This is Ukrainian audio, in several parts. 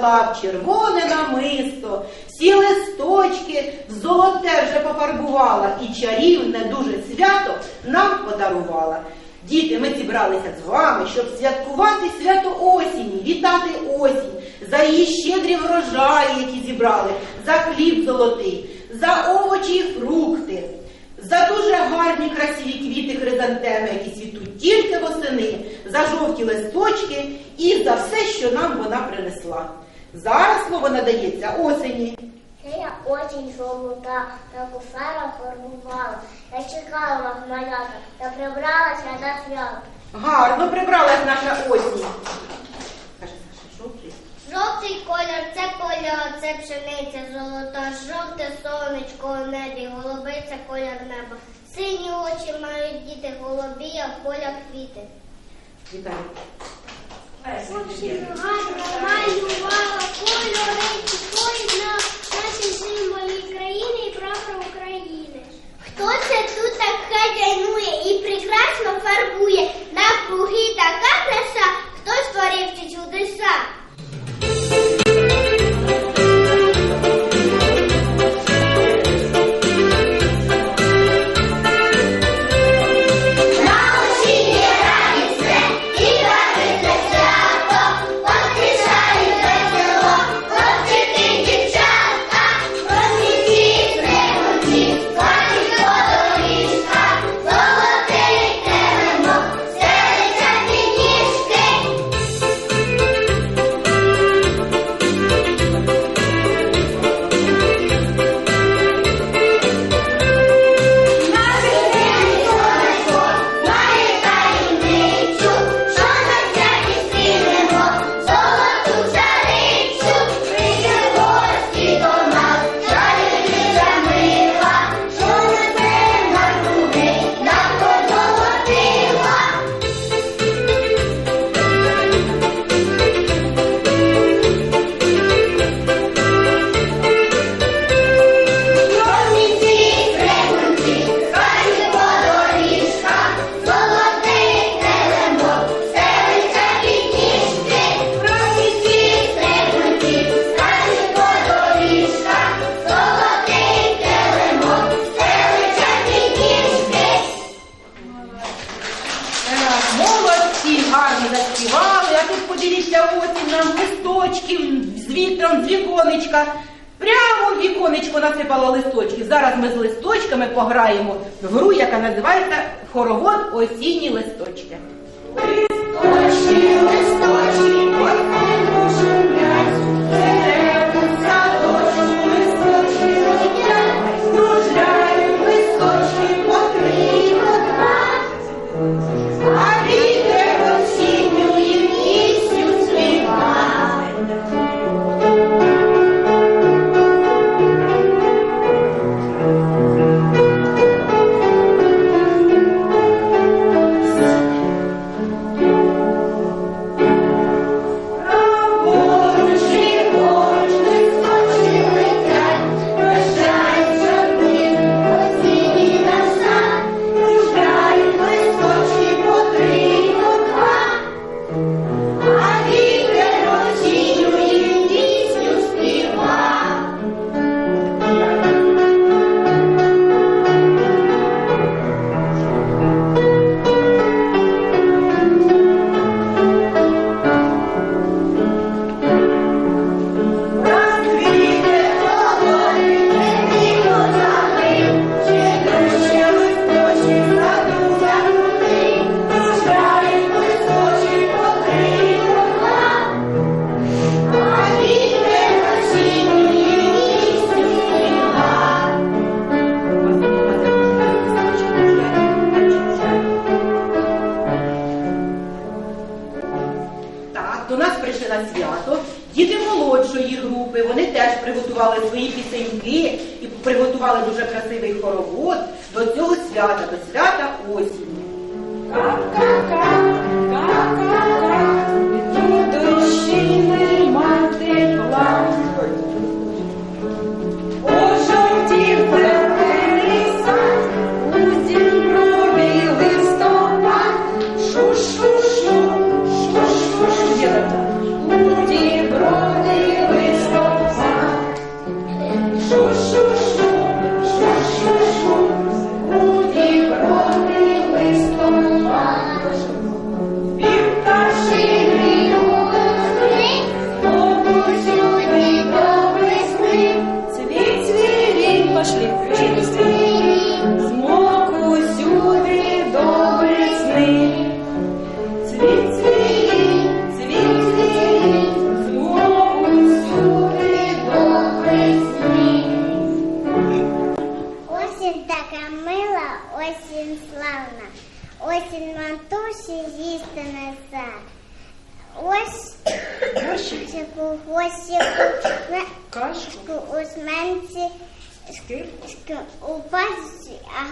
калину червоне намисто, всі листочки в золоте вже пофарбувала, і чарівне дуже свято нам подарувала. Діти, ми зібралися з вами, щоб святкувати свято осені, вітати осінь, за її щедрі врожаї, які зібрали, за хліб золотий, за овочі і фрукти, за дуже гарні красиві квіти хризантеми, які цвітуть тільки восени, за жовті листочки і за все, що нам вона принесла. Зараз слово надається осені. Це я очень золота, так у формувала. Я чекала вас, малята, та прибралася на свято. Гарно прибралась наша осінь. Каже Саша, жовтий. Жовтий колір це поля, це пшениця золота, жовте сонечко у небі, голубий це колір неба. Сині очі мають діти, голубі, а в полях квіти. Вітаю. Малювала кольори, на наші символі країни віконечко листочки. Зараз ми з листочками пограємо в гру, яка називається хоровод осінні листочки. Листочки, листочки, свої пісеньки і приготували дуже красивий хоровод до цього свята, до свята осені.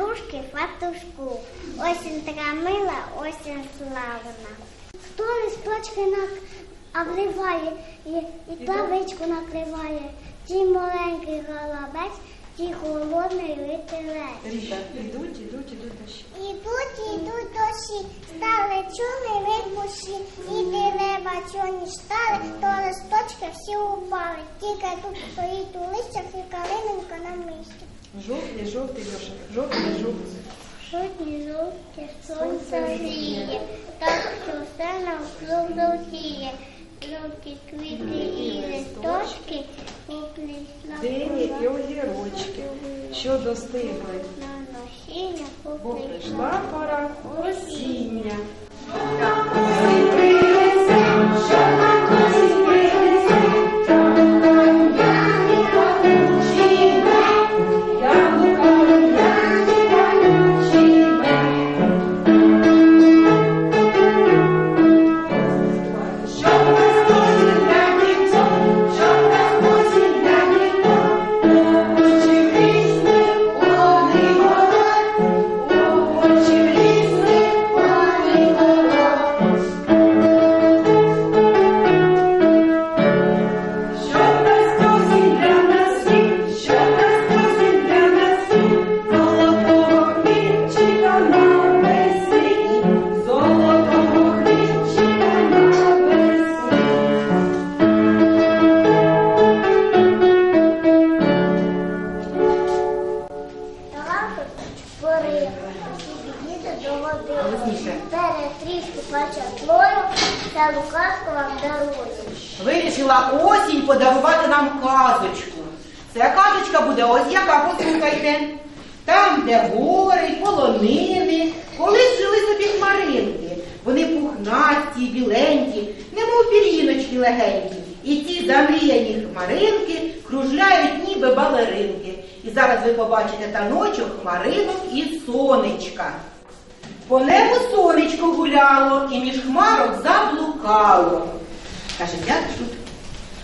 А фатушку. Осінь така мила, осінь славна. Хто листочки нак- обриває і, і травичку накриває, ті маленький голубець, ті холодний вітерець. Ріта, ідуть, ідуть, ідуть дощі. Ідуть, ідуть дощі, стали чорні вибуші, і дерева чорні стали, то листочки всі упали. Тільки тут стоїть у листях і калиненька на місці. Жовтий, жовтий, Льоша. Жовтий, жовтий. Жодні жовті сонце гріє, так що все навкруг жовтіє. Жовті квіти і листочки, Дині і огірочки, що достигли, на носіння, бо прийшла пора осіння. Галку хмаринки кружляють ніби балеринки. І зараз ви побачите таночок хмаринок і сонечка. По небу сонечко гуляло і між хмарок заблукало. Каже, дядьку,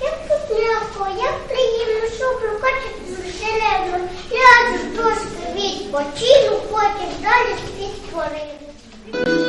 Як тут м'яко, як приємно, що прокачати зелену. Ляжу трошки відпочину, потім далі світ порину.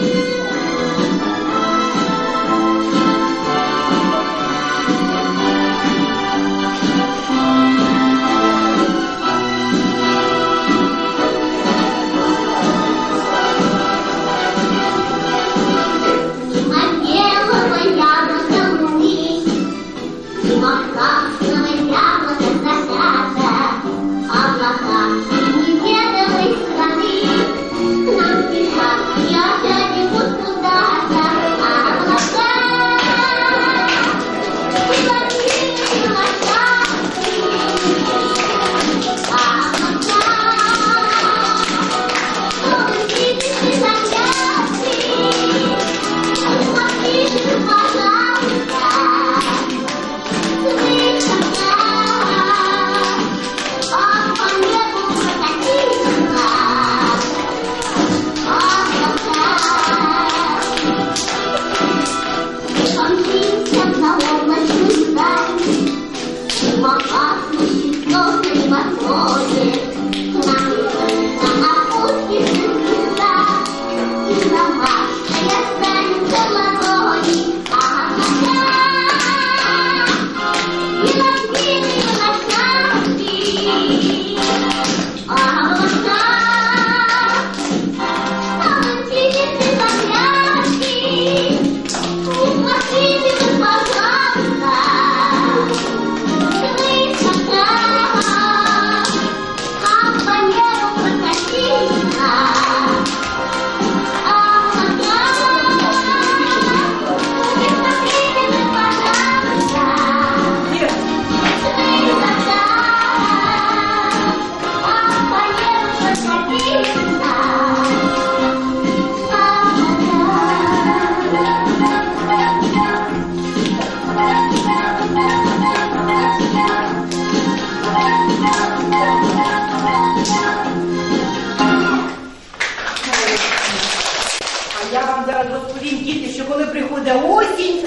Осінь.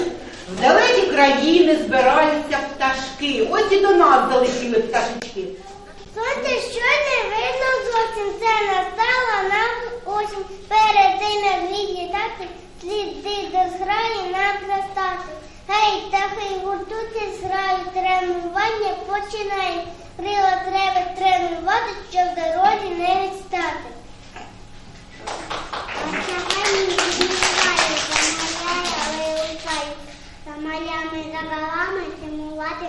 В далекі країни збираються пташки. Ось і до нас залетіли пташечки. Сонце що не видно зовсім, це настала нам осінь. Перед тим, як відлітати, сліди до зграї нам застати. Гей, птахи, гуртуйте зграю, тренування починає. Крила треба тренувати, щоб в дорозі не відстати. За малями за балами, зимувати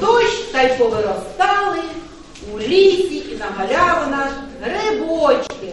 дощ та й повиростали у лісі і на галявинах грибочки.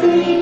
free.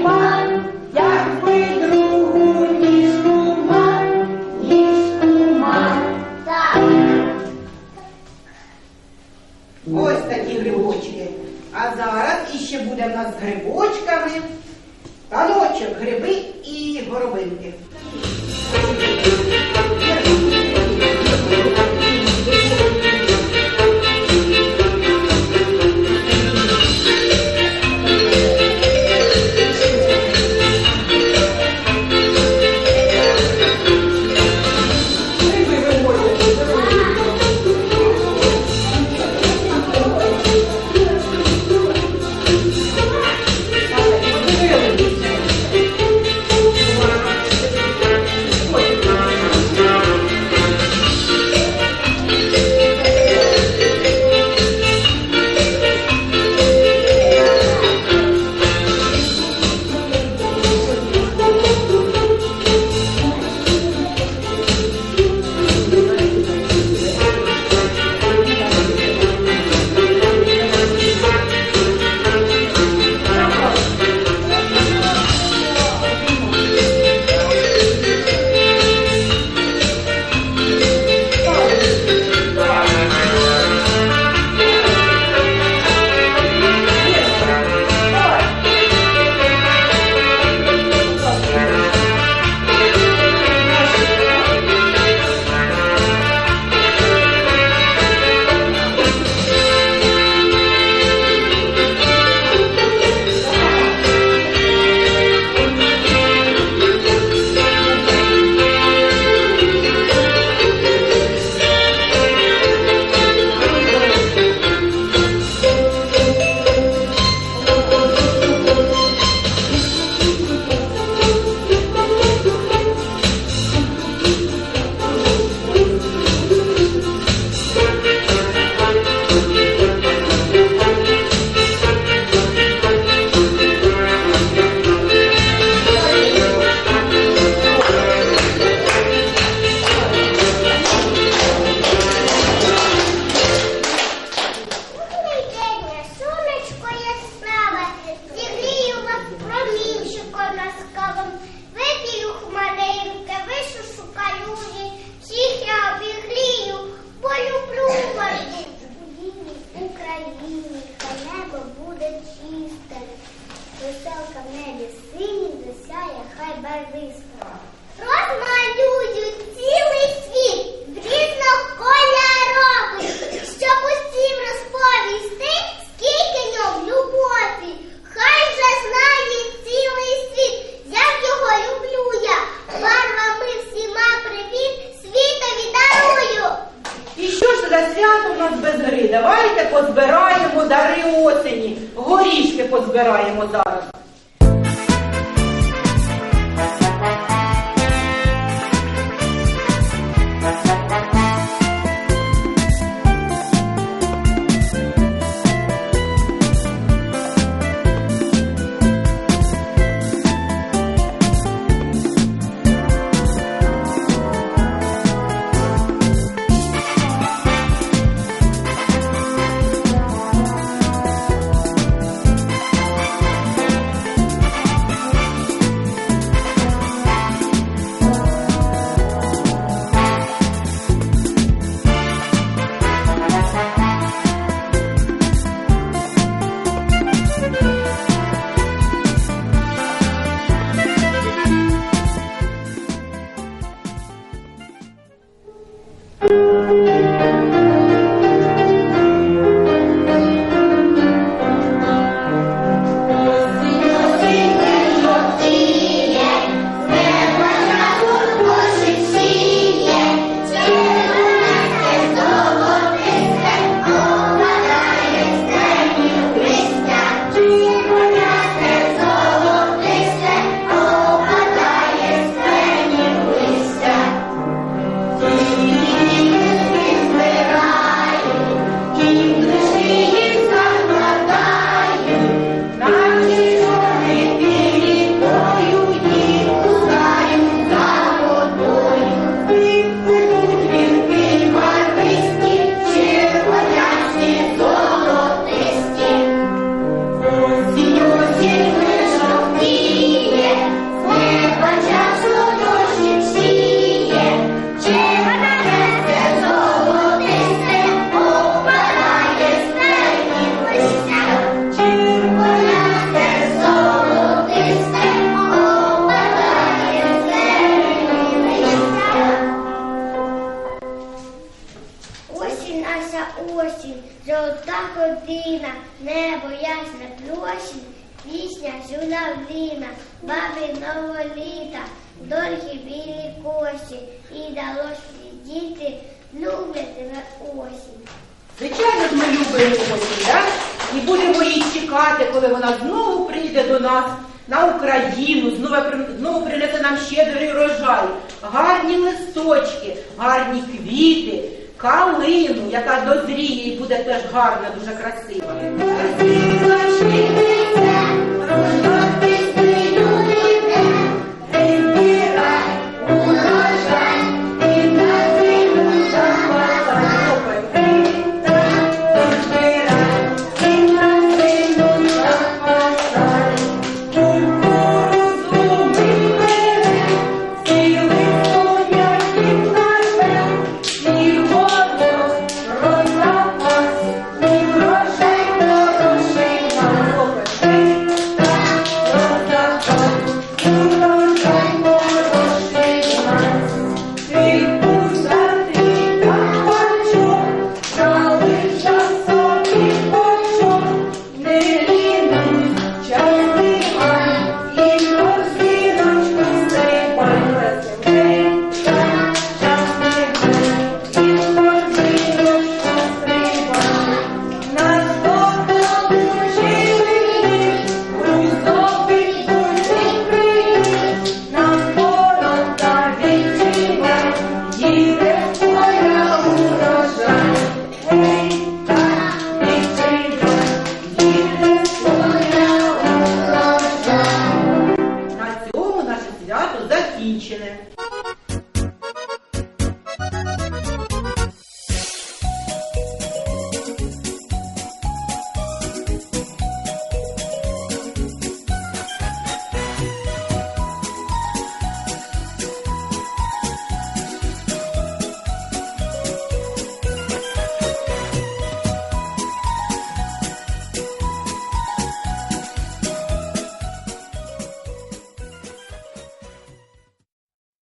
Прийде до нас на Україну, знову, знову принесе нам щедрий урожай, гарні листочки, гарні квіти, калину, яка дозріє і буде теж гарна, дуже красива.